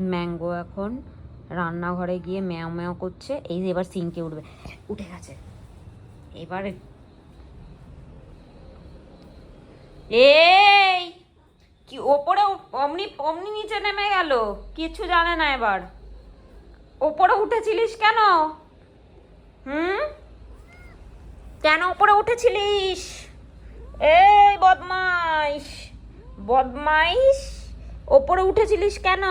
Mango এখন রান্নাঘরে গিয়ে ম্যাও ম্যাও করছে। এই যে এবার সিঙ্কে উঠবে। উঠে গেছে। এবারে এই! কি ওপরে অমনি অমনি নিচে নেমে গেল। কিচ্ছু জানে না এবার। ওপরে উঠেছিলিস কেন? হুম? কেন ওপরে উঠেছিলিস? এই বদমাইশ! বদমাইশ! ওপরে উঠেছিলিস কেন?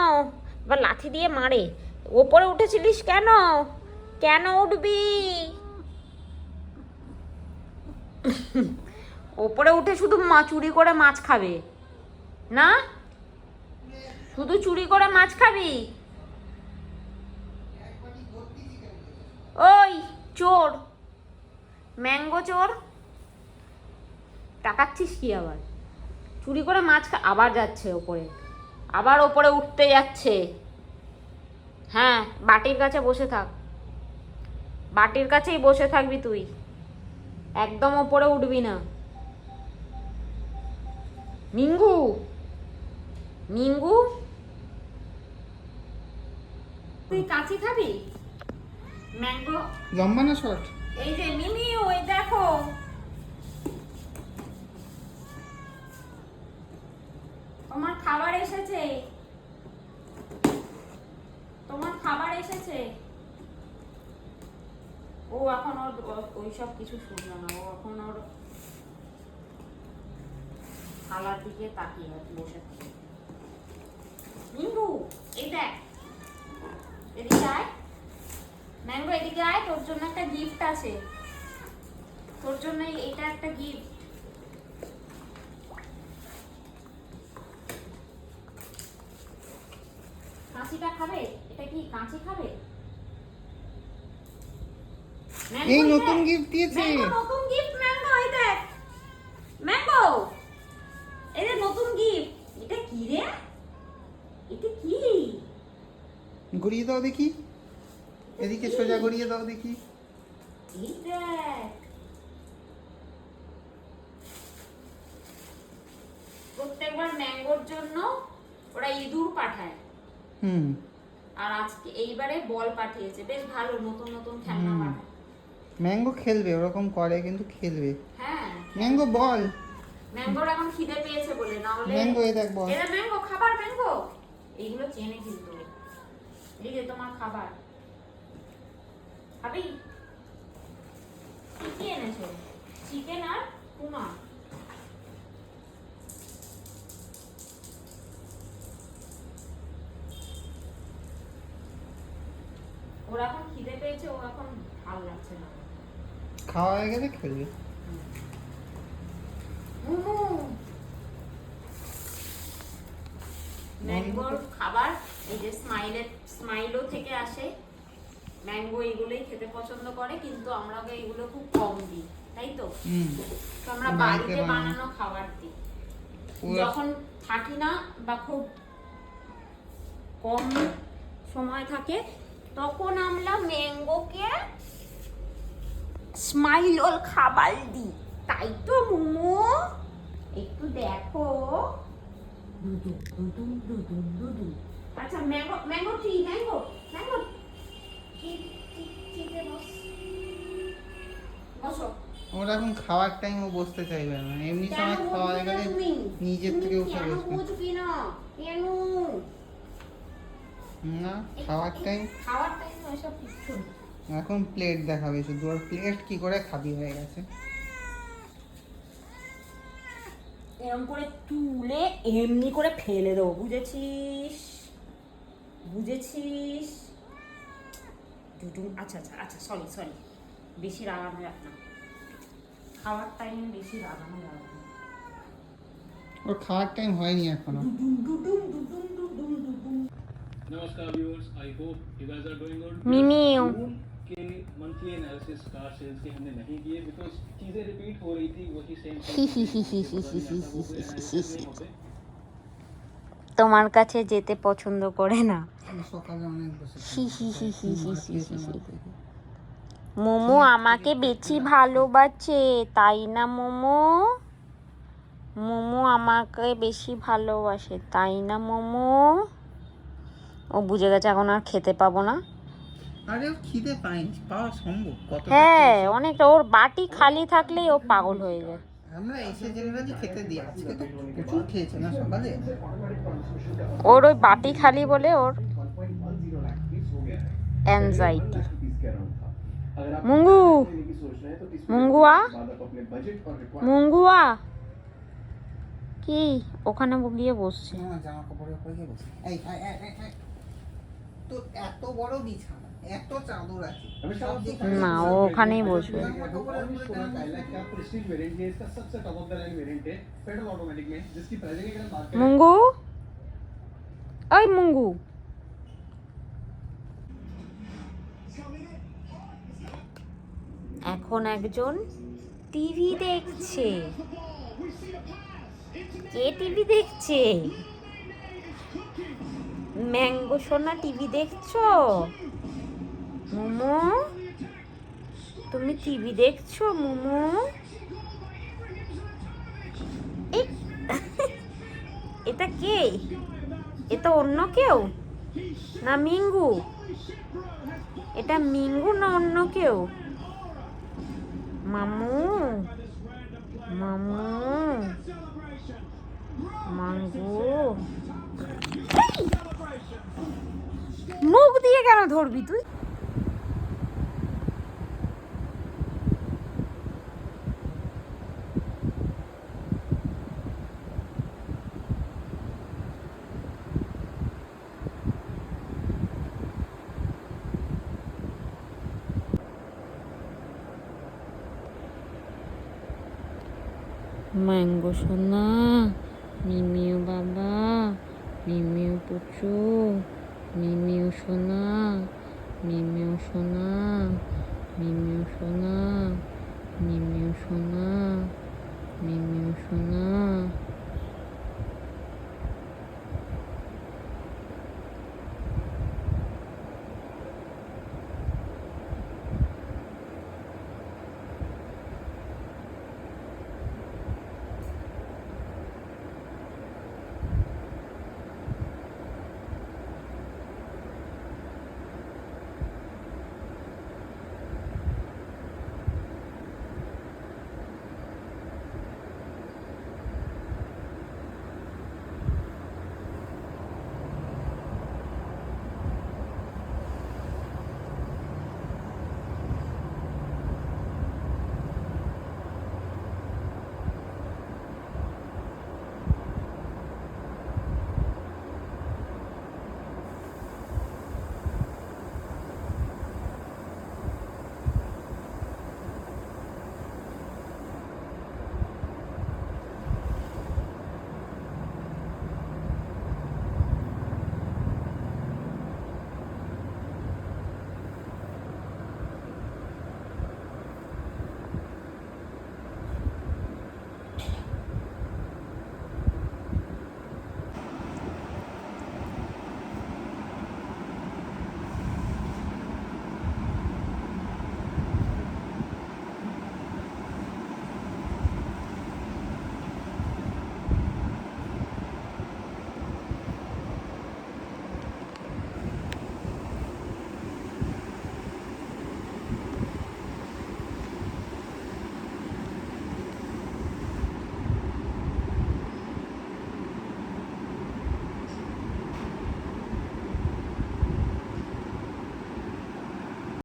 এবার লাথি দিয়ে মারে। ওপরে উঠেছিলিস কেন? কেন উঠবি? ওপরে উঠে শুধু মা চুরি করে মাছ খাবে। না? শুধু চুরি করে মাছ খাবি? ওই চোর। ম্যাঙ্গো চোর। টাকাচ্ছিস কি আবার? চুরি করে মাছ খা আবার যাচ্ছে ওপরে। আবার ওপরে উঠতে যাচ্ছে। হ্যাঁ বাটির কাছে বসে থাক। বাটির কাছেই বসে থাকবি তুই। একদম ওপরে উঠবি না। মিঙ্গু? মিঙ্গু? তুই কাঁচি খাবি? ম্যাঙ্গো? লম্বা না শর্ট? এই যে মিমি ওই দেখো। তোমার খাবার এসেছে। তোমার খাবার এসেছে। ও এখন ওর ওই সব কিছু শুনলো না। ও এখন ওর খালার দিকে তাকিয়ে বসে থাকে। এই দেখ। এদিকে আয়। ম্যাঙ্গো, এদিকে আয়। তোর জন্য একটা গিফট আছে। তোর জন্য এটা একটা গিফট কাঁচিটা খাবে? এটা কি কাঁচি খাবে? এই নতুন গিফট দিয়েছে। নতুন গিফট ম্যাঙ্গো এই দেখ ম্যাঙ্গো এই নতুন গিফট এটা কি রে? এটা কি? ঘুরিয়ে দাও দেখি। এদিকে সোজা ঘুরিয়ে দাও দেখি। এই দেখ। প্রত্যেকবার ম্যাঙ্গোর জন্য ওরা ইঁদুর পাঠায়। হুম। আর আজকে এইবারে বল পাঠিয়েছে। বেশ ভালো নতুন নতুন খেলনা। পাঠায় ম্যাঙ্গো খেলবে ওরকম করে কিন্তু খেলবে। হ্যাঁ। ম্যাঙ্গো বল। ম্যাঙ্গোর এখন খিদে পেয়েছে বলে না হলে ম্যাঙ্গো এই দেখ বল। এটা ম্যাঙ্গো খাবার ম্যাঙ্গো। এইগুলো চেনে কিন্তু। এই যে তোমার খাবার। খাবি? কি এনেছো? চিকেন আর টুনা খাওয়া হয়ে গেলে খেলবে ম্যাঙ্গোর খাবার এই যে স্মাইলের স্মাইলও থেকে আসে। ম্যাঙ্গো এগুলোই খেতে পছন্দ করে কিন্তু আমরা এগুলো খুব কম দিই তাই তো? তো আমরা বাড়িতে। বানানো খাবার দিই। যখন থাকি না বা খুব কম সময় থাকে তখন আমরা ম্যাঙ্গোকে স্মাইল খাবার দিই তাই তো মোমো একটু দেখো দুদু দুদু দুদু দুদু আচ্ছা mango mango tree mango mango ওরা এখন খাওয়ার টাইমও বসতে চাইবে না। এমনি সময় খাওয়া হয়ে গেলে নিজের থেকে উঠে বসবে। না? খাওয়ার টাইম খাওয়ার টাইম ওইসব কিছু। এখন প্লেট দেখাবে শুধু। আর প্লেট কি করে খাবি হয়ে গেছে। এরম করে তুলে এমনি করে ফেলে দেবো বুঝেছিস? বুঝেছিস? আচ্ছা আচ্ছা আচ্ছা সরি সরি বেশি রাগানো যাক না। খাওয়ার টাইম বেশি রাগানো যাবে ওর খাওয়ার টাইম হয়নি এখনও। নমস্কার viewers I hope you guys are good মিমিও। कि मंथली एनालिसिस कार सेल्स के हमने नहीं किए बिकॉज चीज़ें रिपीट हो रही थी वही सेम তোমার কাছে যেতে পছন্দ করে না। মোমো আমাকে বেশি ভালোবাসে তাই না মোমো? মোমো আমাকে বেশি ভালোবাসে তাই না মোমো? ও বুঝে গেছে এখন আর খেতে পাবো না। আরে খিদে পায়নি পাওয়া সম্ভব কত হ্যাঁ অনেকটা ওর বাটি খালি থাকলেই ও পাগল হয়ে যায়। আমরা এসে জেনারেলি খেতে দিই আজকে তো প্রচুর খেয়েছে না সকালে? ওর ওই বাটি খালি বলে ওর অ্যাংজাইটি মুঙ্গু মুঙ্গুয়া মুঙ্গুয়া। কি? ওখানে গিয়ে বসছে। জামা গিয়ে বসছে। এই তো এত বড় বিছানা। না ওখানেই বসবে। মুঙ্গু? ওই মুঙ্গু। এখন একজন টিভি দেখছে। কে টিভি দেখছে? ম্যাঙ্গো সোনা টিভি দেখছ? মোমো? তুমি টিভি দেখছ, মোমো? এটা কে? এটা অন্য কেউ? না মিঙ্গু? এটা মিঙ্গু না অন্য কেউ? মামু? মামু? মাঙ্গু? মুখ দিয়ে কেন ধরবি তুই? ম্যাঙ্গো সোনা মিমিও বাবা মিমিও পুচু মিমিও সোনা মিমিও সোনা মিমিও সোনা মিমিও সোনা মিমিও সোনা